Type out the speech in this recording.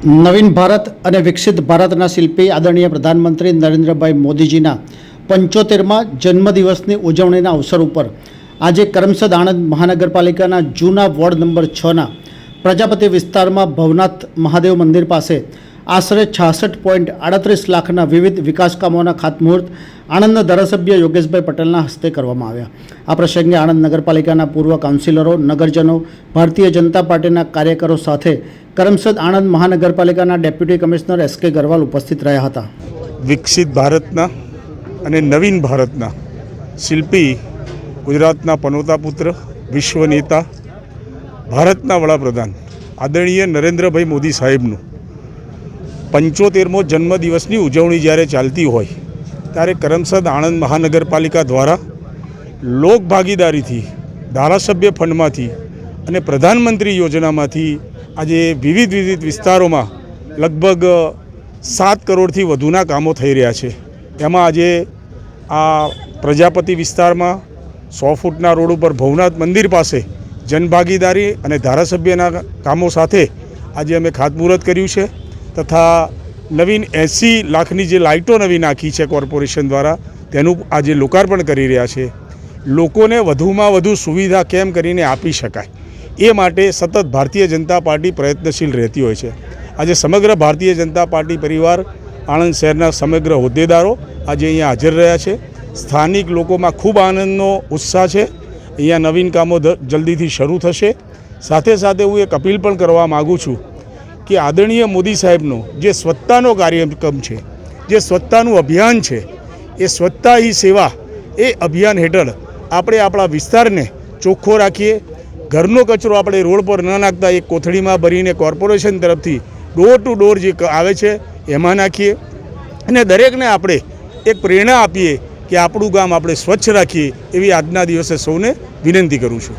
નવીન ભારત અને વિકસિત ભારતના શિલ્પી આદરણીય પ્રધાનમંત્રી નરેન્દ્રભાઈ મોદીજીના પંચોતેરમાં જન્મદિવસની ઉજવણીના અવસર ઉપર આજે કરમસદ આણંદ મહાનગરપાલિકાના જૂના વોર્ડ નંબર છના પ્રજાપતિ વિસ્તારમાં ભવનાથ મહાદેવ મંદિર પાસે આશરે છાસઠ પોઈન્ટ આડત્રીસ લાખના વિવિધ વિકાસ કામોના ખાતમુહૂર્ત આણંદના ધારાસભ્ય યોગેશભાઈ પટેલના હસ્તે કરવામાં આવ્યા. આ પ્રસંગે આણંદ નગરપાલિકાના પૂર્વ કાઉન્સિલરો, નગરજનો, ભારતીય જનતા પાર્ટીના કાર્યકરો સાથે કરમસદ આણંદ મહાનગરપાલિકાના ડેપ્યુટી કમિશનર એસ કે ગરવાલ ઉપસ્થિત રહ્યા હતા. વિકસિત ભારતના અને નવીન ભારતના શિલ્પી ગુજરાતના પનોતા પુત્ર, વિશ્વ નેતા, ભારતના વડાપ્રધાન આદરણીય નરેન્દ્રભાઈ મોદી સાહેબનું પંચોતેરમો જન્મદિવસની ઉજવણી જ્યારે ચાલતી હોય, ત્યારે કરમસદ આણંદ મહાનગરપાલિકા દ્વારા લોક ભાગીદારીથી, ધારાસભ્ય ફંડમાંથી અને પ્રધાનમંત્રી યોજનામાંથી આજે વિવિધ વિવિધ વિસ્તારોમાં લગભગ સાત કરોડથી વધુના કામો થઈ રહ્યા છે. એમાં આજે આ પ્રજાપતિ વિસ્તારમાં સો ફૂટના રોડ ઉપર ભવનાથ મંદિર પાસે જનભાગીદારી અને ધારાસભ્યના કામો સાથે આજે અમે ખાતમુહૂર્ત કર્યું છે. તથા નવીન એંસી લાખની જે લાઇટો નવી નાખી છે કોર્પોરેશન દ્વારા, તેનું આજે લોકાર્પણ કરી રહ્યા છે. લોકોને વધુમાં વધુ સુવિધા કેમ કરીને આપી શકાય? એ માટે સતત ભારતીય જનતા પાર્ટી પ્રયત્નશીલ રહેતી હોય છે. આજે સમગ્ર ભારતીય જનતા પાર્ટી પરિવાર, આણંદ શહેરના સમગ્ર હોદ્દેદારો આજે અહીંયા હાજર રહ્યા છે. સ્થાનિક લોકોમાં ખૂબ આનંદનો ઉત્સાહ છે. અહીંયા નવીન કામો જલ્દીથી શરૂ થશે. સાથે સાથે હું એક અપીલ પણ કરવા માગું છું કે આદરણીય મોદી સાહેબનો જે સ્વચ્છતાનો કાર્યક્રમ છે, જે સ્વચ્છતાનું અભિયાન છે, એ સ્વચ્છતા હી સેવા એ અભિયાન હેઠળ આપણે આપણા વિસ્તારને ચોખ્ખો રાખીએ. ઘરનો કચરો આપણે રોડ પર ન નાખતા, એક કોથળીમાં ભરીને કોર્પોરેશન તરફથી ડોર ટુ ડોર જે આવે છે, એમાં નાખીએ. અને દરેકને આપણે એક પ્રેરણા આપીએ કે આપણું ગામ આપણે સ્વચ્છ રાખીએ, એવી આજના દિવસે સૌને વિનંતી કરું છું.